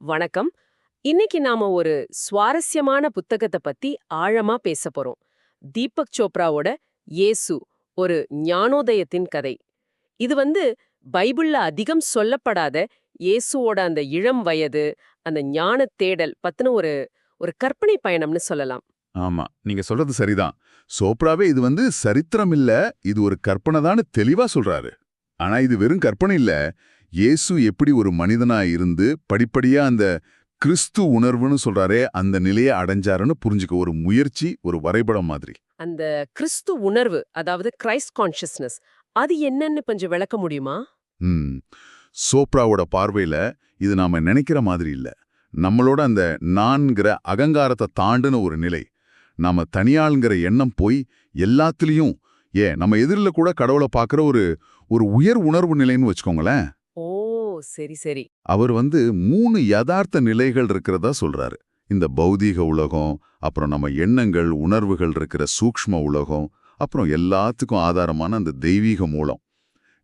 வணக்கம். இன்னைக்கு நாம ஒரு சுவாரஸ்யமான புத்தகத்தை பத்தி ஆழமா பேச போறோம். தீபக் சோப்ராவோட இயேசு ஒரு ஞானோதயத்தின் கதை. இது வந்து பைபிள்ல அதிகம் சொல்லப்படாத இயேசுவோட அந்த இளம் வயது அந்த ஞான தேடல் பத்தின ஒரு ஒரு கற்பனை பயணம்னு சொல்லலாம். ஆமா நீங்க சொல்றது சரிதான். சோப்ராவே இது வந்து சரித்திரம் இல்ல இது ஒரு கற்பனை தான் தெளிவா சொல்றாரு. ஆனா இது வெறும் கற்பனை இல்ல இயேசு எப்படி ஒரு மனிதனா இருந்து படிப்படியா அந்த கிறிஸ்து உணர்வுன்னு சொல்றாரே அந்த நிலையை அடைஞ்சாருன்னு புரிஞ்சுக்க ஒரு முயற்சி ஒரு வரைபடம் மாதிரி. அந்த கிறிஸ்து உணர்வு அதாவது கிரைஸ்ட் கான்ஷியஸ்னஸ் அது என்னன்னு கொஞ்சம் விளக்க முடியுமா? ம். சோப்ராவோட பார்வையில இது நாம நினைக்கிற மாதிரி இல்ல. நம்மளோட அந்த நான்கிற அகங்காரத்தை தாண்டுன ஒரு நிலை. நாம தனியாளுங்கிற எண்ணம் போய் எல்லாத்துலயும் ஏ நம்ம எதிரில கூட கடவுளை பார்க்குற ஒரு ஒரு உயர் உணர்வு நிலைன்னு வச்சுக்கோங்களேன். சரி சரி. அவர் வந்து மூணு யதார்த்த நிலைகள் இருக்கிறதா சொல்றாரு. இந்த பௌதீக உலகம் அப்புறம் நம்ம எண்ணங்கள் உணர்வுகள் இருக்கிற சூக்ஷ்ம உலகம் அப்புறம் எல்லாத்துக்கும் ஆதாரமான அந்த தெய்வீக மூலம்.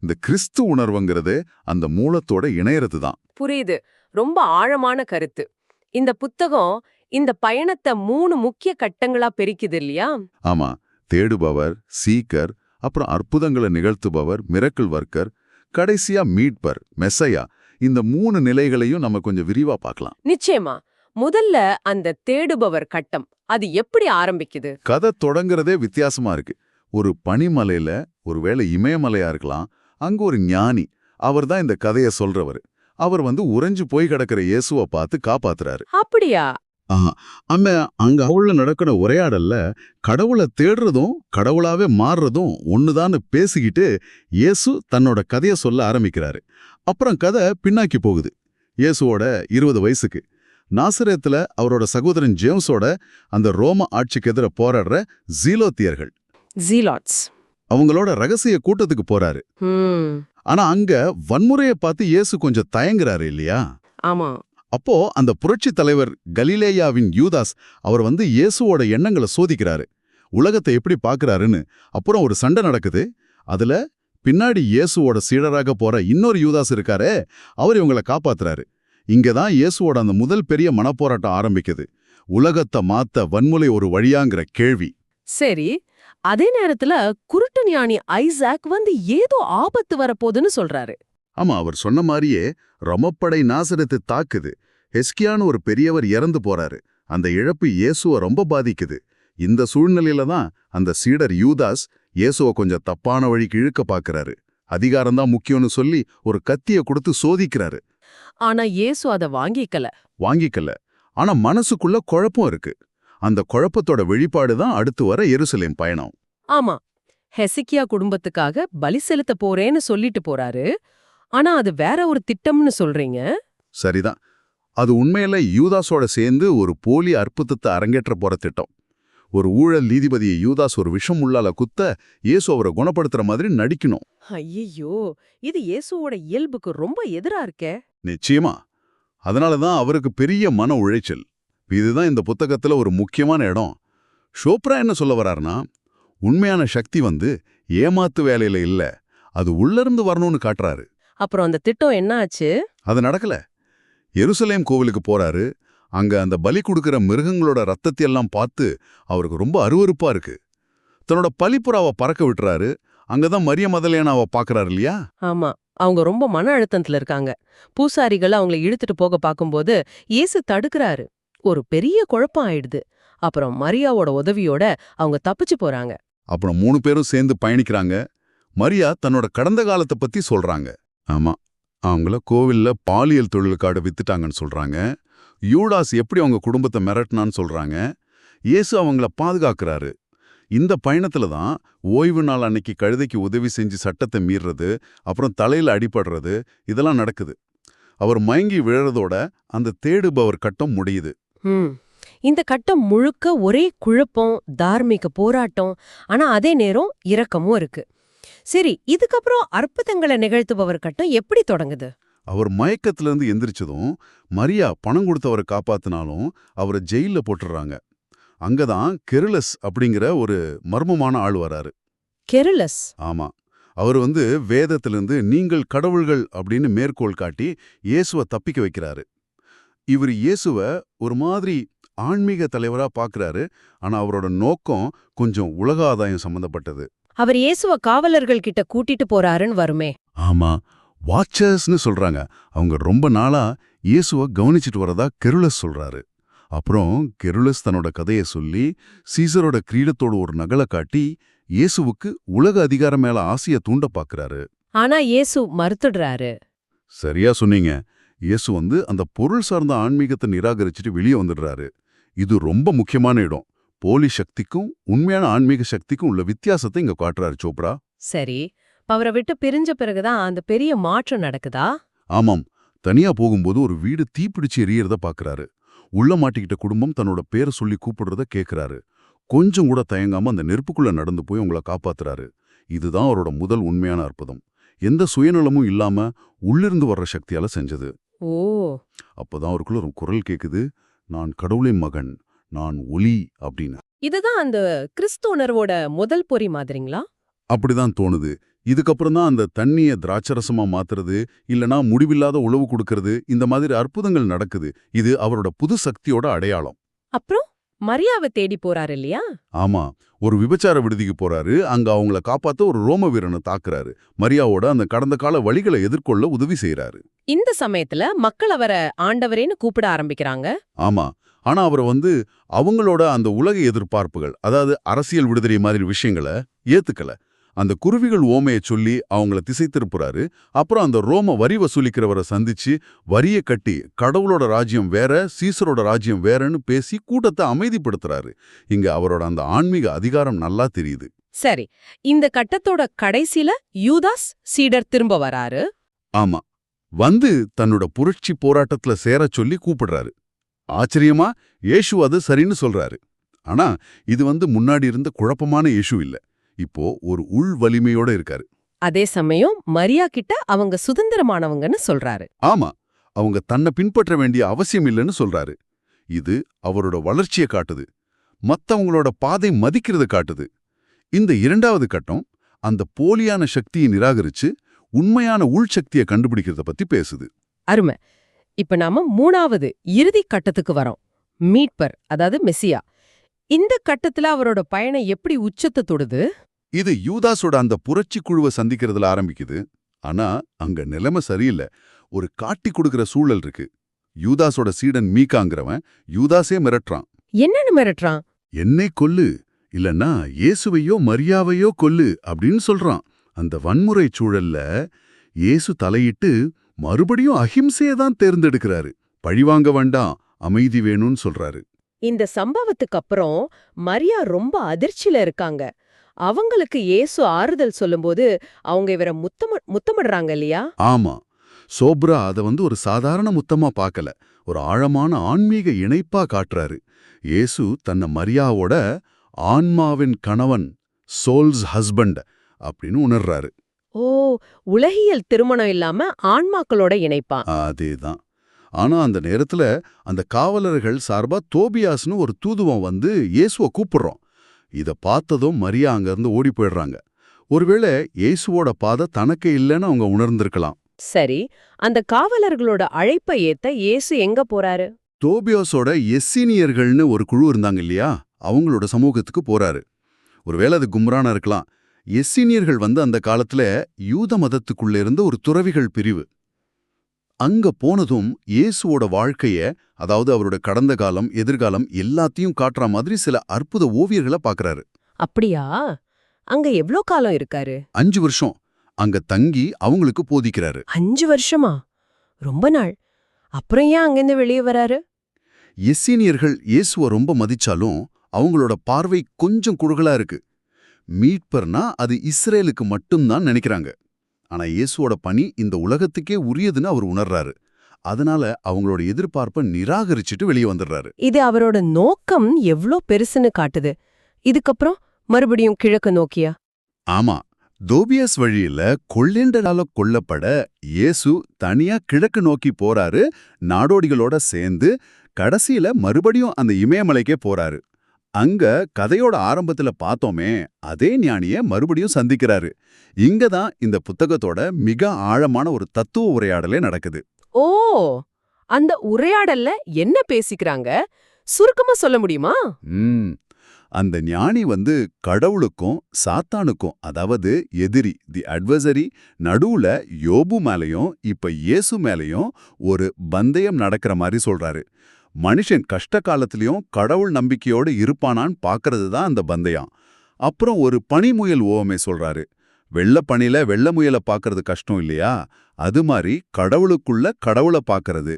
இந்த கிறிஸ்து உணர்வுங்கிறது அந்த மூலத்தோட இணையறது தான். புரியுது. ரொம்ப ஆழமான கருத்து. இந்த புத்தகம் இந்த பயணத்தை மூணு முக்கிய கட்டங்களா பிரிக்குது இல்லையா? ஆமா. தேடுபவர் சீக்கர் அப்புறம் அற்புதங்களை நிகழ்த்துபவர் மிரக்கிள் வர்க்கர் கடைசியா மீட்பர் மெஸ்ஸையா. இந்த மூணு நிலைகளையும் நம்ம கொஞ்சம் விரிவா பார்க்கலாம். நிச்சயமா. முதல்ல அந்த தேடுபவர் கட்டம் அது எப்படி ஆரம்பிக்குது? கதை தொடங்குறதே வித்தியாசமா இருக்கு. ஒரு பனிமலையில ஒருவேளை இமயமலையா இருக்கலாம் அங்க ஒரு ஞானி அவர் தான் இந்த கதைய சொல்றவர். அவர் வந்து உறைஞ்சு போய் கிடக்கிற இயேசுவை பார்த்து காப்பாத்துறாரு. அப்படியா? அம்ம அங்க அவள நடக்கிற உரையாடல்ல கடவுளை தேடுறதும் கடவுளாவே மாறுறதும் ஒண்ணுதான்னு பேசிக்கிட்டு இயேசு தன்னோட கதைய சொல்ல ஆரம்பிக்கிறாரு. அப்புறம் கதை பின்னாக்கி போகுது. இயேசுவோட இருபது வயசுக்கு. நாசரேத்துல அவரோட சகோதரன் ஜேம்ஸோட அந்த ரோம ஆட்சிக்கு எதிர போராடுற ஜீலோத்தியர்கள் ஜீலாட்ஸ் அவங்களோட ரகசிய கூட்டத்துக்கு போறாரு. ஆனா அங்க வன்முறைய பார்த்து இயேசு கொஞ்சம் தயங்குறாரு இல்லையா? ஆமா. அப்போ அந்த புரட்சி தலைவர் கலிலேயாவின் யூதாஸ் அவர் வந்து இயேசுவோட எண்ணங்களை சோதிக்கிறாரு. உலகத்தை எப்படி பார்க்கறாருன்னு அப்புறம் ஒரு சண்டை நடக்குது. அதுல பின்னாடி இயேசுவோட சீடராக போற இன்னொரு யூதாஸ் இருக்காரே அவர் இவங்கள காப்பாத்துறாரு. இங்க தான் இயேசுவோட அந்த முதல் பெரிய மனப்போராட்டம் ஆரம்பிக்குது. உலகத்தை மாத்த வன்முறை ஒரு வழியாங்கிற கேள்வி. சரி அதே நேரத்துல குருட்டு ஞானி ஐசாக் வந்து ஏதோ ஆபத்து வரப்போகுதுன்னு சொல்றாரு. ஆமா அவர் சொன்ன மாதிரியே ரமப்படை நாசரத்தை தாக்குது. ஹெஸ்கியான்னு ஒரு பெரியவர் இறந்து போறாரு. அந்த இழப்பு இயேசுவ ரொம்ப பாதிக்குது. இந்த சூழ்நிலையில தான் அந்த சீடர் யூதாஸ் இயேசுவ கொஞ்சம் தப்பான வழிக்கு இழுக்க பாக்குறாரு. அதிகாரம்தான் முக்கியம்னு சொல்லி ஒரு கத்திய கொடுத்து சோதிக்கிறாரு. ஆனா இயேசு அத வாங்கிக்கல. வாங்கிக்கல. ஆனா மனசுக்குள்ள குழப்பம் இருக்கு. அந்த குழப்பத்தோட வெளிப்பாடு தான் அடுத்து வர எருசலேம் பயணம். ஆமா. ஹெசிக்கியா குடும்பத்துக்காக பலி செலுத்த போறேன்னு சொல்லிட்டு போறாரு. ஆனா அது வேற ஒரு திட்டம்னு சொல்றீங்க? சரிதான். அது உண்மையில யூதாஸோட சேர்ந்து ஒரு போலி அற்புதத்தை அரங்கேற்ற போற திட்டம். ஒரு ஊழல் நீதிபதியை யூதாஸ் ஒரு விஷம் உள்ளால குத்த இயேசு அவரை குணப்படுத்துற மாதிரி நடிக்கணும். ஐயோ இது இயேசுவோட இயல்புக்கு ரொம்ப எதிரா இருக்கே. நிச்சயமா. அதனால தான் அவருக்கு பெரிய மன உளைச்சல். இதுதான் இந்த புத்தகத்துல ஒரு முக்கியமான இடம். ஷோப்ரா என்ன சொல்ல வராருன்னா உண்மையான சக்தி வந்து ஏமாத்து வேலையில இல்ல அது உள்ளிருந்து வரணும்னு காட்டுறாரு. அப்புறம் அந்த திட்டம் என்ன ஆச்சு அது நடக்கல. எருசலேம் கோவிலுக்கு போறாரு. அங்க அந்த பலி கொடுக்கிற மிருகங்களோட ரத்தத்தை எல்லாம் பார்த்து அவருக்கு ரொம்ப அருவருப்பா இருக்கு. தன்னோட பலிப்புறாவை பறக்க விட்டுறாரு. அங்கதான் மரிய மதலேனாவை பாக்குறாரு இல்லையா? ஆமா. அவங்க ரொம்ப மன அழுத்தத்துல இருக்காங்க. பூசாரிகள் அவங்கள இழுத்துட்டு போக பாக்கும்போது இயேசு தடுக்கறாரு. ஒரு பெரிய குழப்பம் ஆயிடுது. அப்புறம் மரியாவோட உதவியோட அவங்க தப்பிச்சு போறாங்க. அப்புறம் மூணு பேரும் சேர்ந்து பயணிக்கிறாங்க. மரியா தன்னோட கடந்த காலத்தை பத்தி சொல்றாங்க. ஆமா. அவங்கள கோவில்ல பாலியல் தொழிலுக்காக வித்துட்டாங்கன்னு சொல்றாங்க. யூடாஸ் எப்படி அவங்க குடும்பத்தை மிரட்டினான்னு சொல்றாங்க. இயேசு அவங்கள பாதுகாக்கிறாரு. இந்த பயணத்துல தான் ஓய்வு நாள் அன்னைக்கு கழுதைக்கு உதவி செஞ்சு சட்டத்தை மீறுறது அப்புறம் தலையில அடிபடுறது இதெல்லாம் நடக்குது. அவர் மயங்கி விழறதோட அந்த தேடுபவர் கட்டம் முடியுது. இந்த கட்டம் முழுக்க ஒரே குழப்பம் தார்மீக போராட்டம் ஆனா அதே நேரம் இரக்கமும் இருக்கு. சரி இதுக்கப்புறம் அற்புதங்களை நிகழ்த்துபவர் கட்டம் எப்படி தொடங்குது? அவர் மயக்கத்திலிருந்து எந்திரிச்சதும் மரியா பணம் கொடுத்தவரை காப்பாத்தினாலும் அவரை ஜெயில்ல போட்டுடுறாங்க அங்கதான் கெருலஸ் அப்படிங்கிற ஒரு மர்மமான ஆள் வராரு. கெருலஸ் ஆமா. அவர் வந்து வேதத்திலிருந்து நீங்கள் கடவுள்கள் அப்படின்னு மேற்கோள் காட்டி இயேசுவை தப்பிக்க வைக்கிறாரு. இவர் இயேசுவ ஒரு மாதிரி ஆன்மீக தலைவரா பார்க்கறாரு ஆனா அவரோட நோக்கம் கொஞ்சம் உலக ஆதாயம் சம்பந்தப்பட்டது. அவர் இயேசுவ காவலர்கள் கிட்ட கூட்டிட்டு போறாருன்னு வருமே. ஆமா வாட்சர்ஸ்னு சொல்றாங்க. அவங்க ரொம்ப நாளா இயேசுவ கவனிச்சிட்டு வரதா கெருலஸ் சொல்றாரு. அப்புறம் கெருலஸ் தன்னோட கதையை சொல்லி சீசரோட கிரீடத்தோட ஒரு நகலை காட்டி இயேசுவுக்கு உலக அதிகாரம் மேல ஆசைய தூண்ட பாக்குறாரு. ஆனா இயேசு மறுத்துடுறாரு. சரியா சொன்னீங்க. இயேசு வந்து அந்த பொருள் சார்ந்த ஆன்மீகத்தை நிராகரிச்சுட்டு வெளியே வந்துடுறாரு. இது ரொம்ப முக்கியமான இடம். போலி சக்திக்கும் உண்மையான ஆன்மீக சக்திக்கும் உள்ள வித்தியாசத்தை இங்க காட்டுறாரு சோப்ரா. சரி அவரை விட்டு பிரிஞ்ச பிறகுதான் அந்த பெரிய மாற்றம் நடக்குதா? ஆமாம். தனியா போகும்போது ஒரு வீடு தீப்பிடிச்சு எரியறத பாக்குறாரு. உள்ள மாட்டிக்கிட்ட குடும்பம் தன்னோட பேரை சொல்லி கூப்பிடுறத கேக்குறாரு. கொஞ்சம் கூட தயங்காம அந்த நெருப்புக்குள்ள நடந்து போய் உங்களை காப்பாத்துறாரு. இதுதான் அவரோட முதல் உண்மையான அற்புதம். எந்த சுயநலமும் இல்லாம உள்ளிருந்து வர்ற சக்தியால செஞ்சது. ஓ. அப்பதான் அவருக்குள்ள ஒரு குரல் கேக்குது. நான் கடவுளின் மகன். நான் ஒலி அப்படின்னு. இதுதான் அந்த கிறிஸ்து உணர்வோட முதல் பொறி மாதிரிங்களா? அப்படிதான் தோணுது. இதுக்கப்புறம் தான் அந்த தண்ணிய திராட்சரசமா மாத்துறது இல்லனா முடிவில்லாத உழவு கொடுக்கறது இந்த மாதிரி அற்புதங்கள் நடக்குது. இது அவரோட புது சக்தியோட அடையாளம். அப்புறம் மரியாவை தேடி போறாரு இல்லையா? ஆமா. ஒரு விபச்சார விடுதிக்கு போறாரு. அங்க அவங்கள காப்பாத்த ஒரு ரோம வீரனை தாக்குறாரு. மரியாவோட அந்த கடந்த கால வழிகளை எதிர்கொள்ள உதவி செய்யறாரு இந்த சமயத்துல மக்கள் அவரை ஆண்டவரேன்னு கூப்பிட ஆரம்பிக்கிறாங்க. ஆமா. ஆனா அவரை வந்து அவங்களோட அந்த உலக எதிர்பார்ப்புகள் அதாவது அரசியல் விடுதலை மாதிரி விஷயங்களை ஏத்துக்கல. அந்த குருவிகள் ஓமையை சொல்லி அவங்கள திசை திருப்புறாரு அப்புறம் அந்த ரோம வரி வசூலிக்கிறவரை சந்திச்சு வரிய கட்டி கடவுளோட ராஜ்யம் வேற சீசரோட ராஜ்யம் வேறன்னு பேசி கூட்டத்தை அமைதிப்படுத்துறாரு. இங்க அவரோட அந்த ஆன்மீக அதிகாரம் நல்லா தெரியுது. சரி இந்த கட்டத்தோட கடைசில யூதாஸ் சீடர் திரும்ப வராரு. ஆமா. வந்து தன்னோட புரட்சி போராட்டத்துல சேரச் சொல்லி கூப்பிடுறாரு. ஆச்சரியமா? இயேசு அது சரின்னு சொல்றாரு. ஆனா இது வந்து முன்னாடி இருந்த குழப்பமான இயேசு இல்ல. இப்போ ஒரு உள் வலிமையோட இருக்காரு. அதே சமயம் மரியா கிட்ட அவங்க சுதந்திரமானவங்கன்னு சொல்றாரு. ஆமா. அவங்க தன்னை பின்பற்ற வேண்டிய அவசியம் இல்லைன்னு சொல்றாரு. இது அவரோட வளர்ச்சியை காட்டுது. மத்தவங்களோட பாதை மதிக்கிறத காட்டுது. இந்த இரண்டாவது கட்டம் அந்த போலியான சக்தியை நிராகரிச்சு உண்மையான உள்சக்தியை கண்டுபிடிக்கிறத பத்தி பேசுது. அருமை. இப்ப நாம மூணாவது இறுதி கட்டத்துக்கு வரோம். மீட்பர் அதாவது மெசியா. இந்த கட்டத்துல அவரோட பயணம் எப்படி உச்சத்தை தொடுது? இது யூதாஸோட அந்த புரட்சி குழுவை சந்திக்கிறதுல ஆரம்பிக்குது. ஆனா அங்க நிலைமை சரியில்லை. ஒரு காட்டி கொடுக்கிற சூழல் இருக்கு. யூதாஸோட சீடன் மீகாங்கிறவன் யூதாஸே மிரட்டுறான். என்னன்னு மிரட்டுறான்? என்னை கொல்லு. இல்லன்னா இயேசுவையோ மரியாவையோ கொல்லு அப்படின்னு சொல்றான். அந்த வன்முறை சூழல்ல இயேசு தலையிட்டு மறுபடியும் அஹிம்சையை தான் தேர்ந்தெடுக்கிறாரு. பழிவாங்க வேண்டாம் அமைதி வேணும்னு சொல்றாரு. இந்த சம்பவத்துக்கு அப்புறம் மரியா ரொம்ப அதிர்ச்சியில இருக்காங்க. அவங்களுக்கு இயேசு ஆறுதல் சொல்லும்போது அவங்க இவரை முத்தம முத்தமிடுறாங்க இல்லையா? ஆமா. சோப்ரா அத வந்து ஒரு சாதாரண முத்தமா பார்க்கல. ஒரு ஆழமான ஆன்மீக இணைப்பா காட்டுறாரு. இயேசு தன்னை மரியாவோட ஆன்மாவின் கணவன் சோல்ஸ் ஹஸ்பண்ட் அப்படின்னு உணர்றாரு. ஓ உலகியல் திருமணம் இல்லாம ஆன்மாக்களோட இணைப்பான் அதேதான். ஆனா அந்த நேரத்துல அந்த காவலர்கள் சார்பா தோபியாஸ்னு ஒரு தூதுவன் வந்து இயேசுவை கூப்பிடுறோம். இத பார்த்ததும் மரியா அங்கிருந்து ஓடி போயிடுறாங்க. ஒருவேளை இயேசுவோட பாதை தனக்கு இல்லைன்னு அவங்க உணர்ந்திருக்கலாம். சரி அந்த காவலர்களோட அழைப்பை ஏத்த இயேசு எங்க போறாரு? தோபியோஸோட எஸ்ஸீனியர்கள்னு ஒரு குழு இருந்தாங்க இல்லையா? அவங்களோட சமூகத்துக்கு போறாரு. ஒருவேளை அது கும்ரானா இருக்கலாம். எஸ்ஸீனியர்கள் வந்து அந்த காலத்துல யூத மதத்துக்குள்ள இருந்த ஒரு துறவிகள் பிரிவு. அங்க போனதும் இயேசுவோட வாழ்க்கைய அதாவது அவரோட கடந்த காலம் எதிர்காலம் எல்லாத்தையும் காட்டுற மாதிரி சில அற்புத ஓவியர்களை பார்க்கறாரு அப்படியா? அங்க எவ்ளோ காலம் இருக்காரு? அஞ்சு வருஷம். அங்க தங்கி அவங்களுக்கு போதிக்கிறாரு. அஞ்சு வருஷமா? ரொம்ப நாள். அப்புறம் ஏன் அங்கிருந்து வெளியே வராரு? எஸ்ஸீனியர்கள் இயேசுவை ரொம்ப மதிச்சாலும் அவங்களோட பார்வை கொஞ்சம் குறுகலா இருக்கு. மீட்பர்னா அது இஸ்ரேலுக்கு மட்டும்தான் நினைக்கிறாங்க. ஆனா இயேசுவோட பணி இந்த உலகத்துக்கே உரியதுன்னு அவர் உணர்றாரு. அதனால அவங்களோட எதிர்பார்ப்பை நிராகரிச்சுட்டு வெளியே வந்துடுறாரு. இது அவரோட நோக்கம் எவ்ளோ பெருசுன்னு காட்டுது. இதுக்கப்புறம் மறுபடியும் கிழக்கு நோக்கியா? ஆமா. தோபியஸ் வழியில கொள்ளேண்டரால கொல்லப்பட இயேசு தனியா கிழக்கு நோக்கி போறாரு. நாடோடிகளோட சேர்ந்து கடைசியில மறுபடியும் அந்த இமயமலைக்கே போறாரு. அங்க கதையோட ஆரம்பத்துல பார்த்தோமே அதே ஞானிய மறுபடியும் சந்திக்கிறாரு. இங்க தான் இந்த புத்தகத்தோட மிக ஆழமான ஒரு தத்துவ உரையாடலே நடக்குது. ஓ! அந்த உரையாடல்ல என்ன பேசிக்கிறாங்க? சுருக்கமா சொல்ல முடியுமா? அந்த ஞானி வந்து கடவுளுக்கும் சாத்தானுக்கும் அதாவது எதிரி தி அட்வர்சரி நடுவுல யோபு மேலயும் இப்ப இயேசு மேலயும் ஒரு பந்தயம் நடக்கிற மாதிரி சொல்றாரு. மனுஷன் கஷ்ட காலத்திலயும் கடவுள் நம்பிக்கையோடு இருப்பானான்னு பார்க்கறது தான் அந்த பந்தயம். அப்புறம் ஒரு பனிமுயல் ஓவமே சொல்றாரு. வெள்ள பனில வெள்ள முயலை பார்க்கறது கஷ்டம் இல்லையா? அது மாதிரி கடவுளுக்குள்ள கடவுளை பார்க்கறது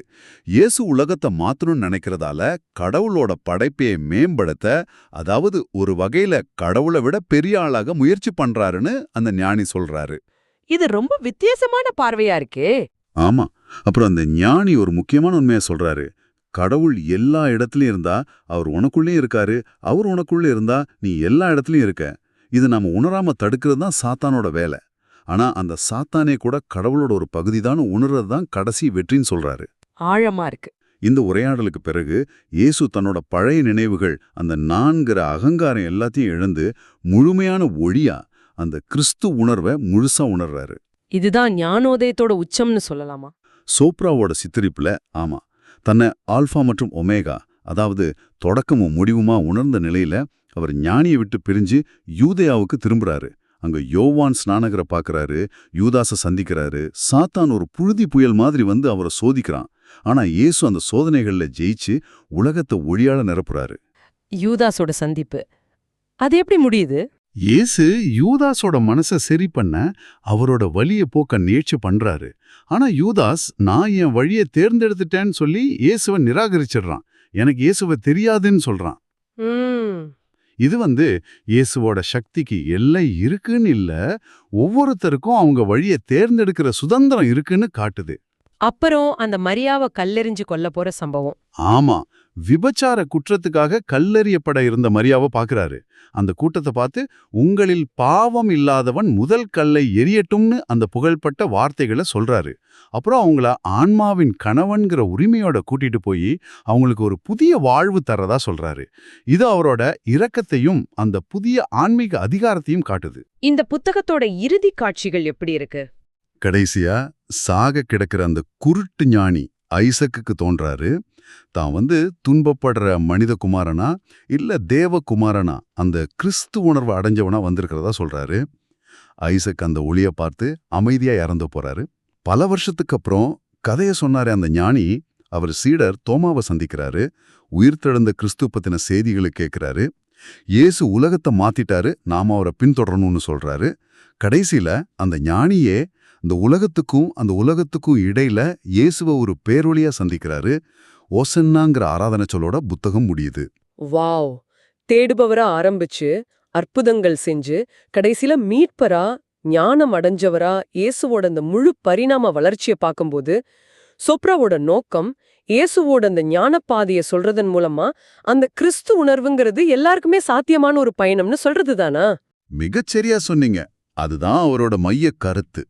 இயேசு உலகத்தை மாத்தணும்னு நினைக்கிறதால கடவுளோட படைப்பையை மேம்படுத்த அதாவது ஒரு வகையில கடவுளை விட பெரிய ஆளாக முயற்சி பண்றாருன்னு அந்த ஞானி சொல்றாரு. இது ரொம்ப வித்தியாசமான பார்வையா இருக்கே. ஆமா. அப்புறம் அந்த ஞானி ஒரு முக்கியமான உண்மையை சொல்றாரு. கடவுள் எல்லா இடத்துலயும் இருந்தா அவர் உனக்குள்ளேயும் இருக்காரு அவர் உனக்குள்ள இருந்தா நீ எல்லா இடத்துலயும் இருக்க. இது நாம உணராம தடுக்கிறது தான் சாத்தானோட வேலை. ஆனா அந்த சாத்தானே கூட கடவுளோட ஒரு பகுதி தான் உணர்றது தான் கடைசி வெற்றின்னு சொல்றாரு. ஆழமா இருக்கு. இந்த உரையாடலுக்கு பிறகு இயேசு தன்னோட பழைய நினைவுகள் அந்த நான்கிற அகங்காரம் எல்லாத்தையும் இழந்து முழுமையான ஒளியா அந்த கிறிஸ்து உணர்வை முழுசா உணர்றாரு. இதுதான் ஞானோதயத்தோட உச்சம்னு சொல்லலாமா? சோப்ராவோட சித்தரிப்புல ஆமா. தன்னை ஆல்ஃபா மற்றும் ஒமேகா அதாவது தொடக்கமும் முடிவுமா உணர்ந்த நிலையில அவர் ஞானியை விட்டு பிரிஞ்சு யூதேயாவுக்கு திரும்புறாரு. அங்க யோவான் ஸ்நானகரை பார்க்கறாரு யூதாச சந்திக்கிறாரு. சாத்தான் ஒரு புழுதி புயல் மாதிரி வந்து அவரை சோதிக்கிறான். ஆனா இயேசு அந்த சோதனைகள்ல ஜெயிச்சு உலகத்தை ஒழியால நிரப்புறாரு. யூதாஸோட சந்திப்பு. அது எப்படி முடியுது? இயேசு யூதாஸோட மனசை சரி பண்ண அவரோட வழிய போக்க முயற்சி பண்றாரு. ஆனா யூதாஸ் நான் என் வழியை தேர்ந்தெடுத்துட்டேன்னு சொல்லி இயேசுவை நிராகரிச்சிடுறான். எனக்கு இயேசுவை தெரியாதுன்னு சொல்றான். இது வந்து இயேசுவோட சக்திக்கு எல்லை இருக்குன்னு இல்ல ஒவ்வொருத்தருக்கும் அவங்க வழியை தேர்ந்தெடுக்கிற சுதந்திரம் இருக்குன்னு காட்டுது. அப்புறம் அந்த மரியாவை கல்லெறிஞ்சு கொல்ல போற சம்பவம். ஆமா. விபச்சார குற்றத்துக்காக கல்லெறியப்பட இருந்த மரியாவை பார்க்கறாரு அந்த கூட்டத்தை பார்த்து உங்களில் பாவம் இல்லாதவன் முதல் கல்லை எரியட்டும்னு அந்த புகழ்பட்ட வார்த்தைகளை சொல்றாரு. அப்புறம் அவங்கள ஆன்மாவின் கணவன்கிற உரிமையோட கூட்டிட்டு போய் அவங்களுக்கு ஒரு புதிய வாழ்வு தரதா சொல்றாரு. இது அவரோட இரக்கத்தையும் அந்த புதிய ஆன்மீக அதிகாரத்தையும் காட்டுது. இந்த புத்தகத்தோட இறுதி காட்சிகள் எப்படி இருக்கு? கடைசியா சாக கிடக்கிற அந்த குருட்டு ஞானி ஐசக்குக்கு தோன்றாரு. தான் வந்து துன்பப்படுற மனித குமாரனா இல்ல தேவகுமாரனா அந்த கிறிஸ்து உணர்வு அடைஞ்சவனா வந்திருக்கிறதா சொல்றாரு. ஐசக் அந்த ஒளிய பார்த்து அமைதியா இறந்து போறாரு. பல வருஷத்துக்கு அப்புறம் கதைய சொன்னாரே அந்த ஞானி அவர் சீடர் தோமாவை சந்திக்கிறாரு. உயிர்த்தெழுந்த கிறிஸ்து பத்தின செய்திகளை கேட்கிறாரு. இயேசு உலகத்தை மாத்திட்டாரு நாம அவரை பின்தொடரணும்னு சொல்றாரு. கடைசியில அந்த ஞானியே இந்த உலகத்துக்கும் அந்த உலகத்துக்கும் இடையில இயேசுவ ஒரு பேரொளியா சந்திக்கிறாரு. ஓசன்னாங்கிற ஆராதனை சொல்லோட புத்தகம் முடியுது. வாவ்! தேடுபவரா ஆரம்பிச்சு அற்புதங்கள் செஞ்சு கடைசில மீட்பரா ஞானம் அடைஞ்சவரா இயேசுவோட அந்த முழு பரிணாம வளர்ச்சியை பார்க்கும்போது சொப்ராவோட நோக்கம் இயேசுவோட அந்த ஞானப்பாதைய சொல்றதன் மூலமா அந்த கிறிஸ்து உணர்வுங்கிறது எல்லாருக்குமே சாத்தியமான ஒரு பயணம்னு சொல்றது தானா மிகச்சரியா சொன்னீங்க. அதுதான் அவரோட மைய கருத்து.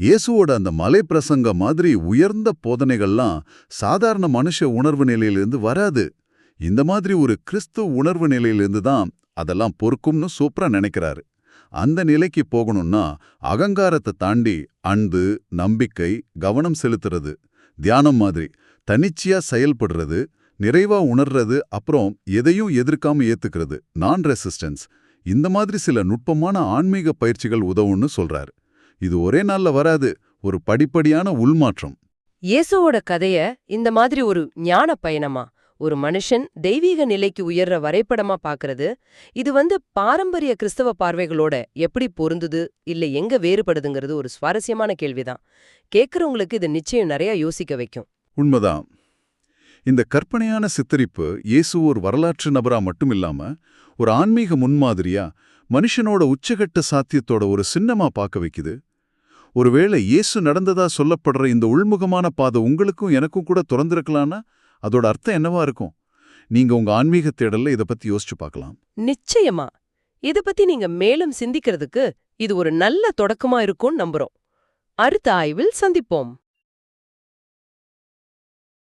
இயேசுவோட அந்த மலை பிரசங்க மாதிரி உயர்ந்த போதனைகள்லாம் சாதாரண மனுஷ உணர்வு நிலையிலிருந்து வராது. இந்த மாதிரி ஒரு கிறிஸ்து உணர்வு நிலையிலிருந்து தான் அதெல்லாம் பொறுக்கும்னு சூப்பரா நினைக்கிறாரு. அந்த நிலைக்கு போகணும்னா அகங்காரத்தை தாண்டி அன்பு நம்பிக்கை கவனம் செலுத்துறது தியானம் மாதிரி தனிச்சையா செயல்படுறது நிறைவா உணர்றது அப்புறம் எதையும் எதிர்க்காம ஏத்துக்கிறது நான் ரெசிஸ்டன்ஸ் இந்த மாதிரி சில நுட்பமான ஆன்மீக பயிற்சிகள் உதவும்னு சொல்றாரு. இது ஒரே நாள்ல வராது. ஒரு படிப்படியான உள்மாற்றம். இயேசுவோட கதைய இந்த மாதிரி ஒரு ஞான பயணமா ஒரு மனுஷன் தெய்வீக நிலைக்கு உயர்ற வரைபடமா பாக்குறது இது வந்து பாரம்பரிய கிறிஸ்தவ பார்வைகளோட எப்படி பொருந்துது இல்ல எங்க வேறுபடுதுங்கிறது ஒரு சுவாரஸ்யமான கேள்விதான். கேக்குறவங்களுக்கு இது நிச்சயம் நிறைய யோசிக்க வைக்கும். உண்மைதான். இந்த கற்பனையான சித்தரிப்பு இயேசு ஒரு வரலாற்று நபரா மட்டும் இல்லாம ஒரு ஆன்மீக முன்மாதிரியா மனுஷனோட உச்சகட்ட சாத்தியத்தோட ஒரு சின்னமா பார்க்க வைக்குது. ஒருவேளை இயேசு நடந்ததா சொல்லப்படுற இந்த உள்முகமான பாதை உங்களுக்கும் எனக்கும் கூட திறந்திருக்கலான்னா அதோட அர்த்தம் என்னவா இருக்கும்? நீங்க உங்க ஆன்மீக தேடல்ல இத பத்தி யோசிச்சு பார்க்கலாம். நிச்சயமா. இத பத்தி நீங்க மேலும் சிந்திக்கிறதுக்கு இது ஒரு நல்ல தொடக்கமா இருக்கும்னு நம்புறோம். அடுத்த ஆய்வில் சந்திப்போம்.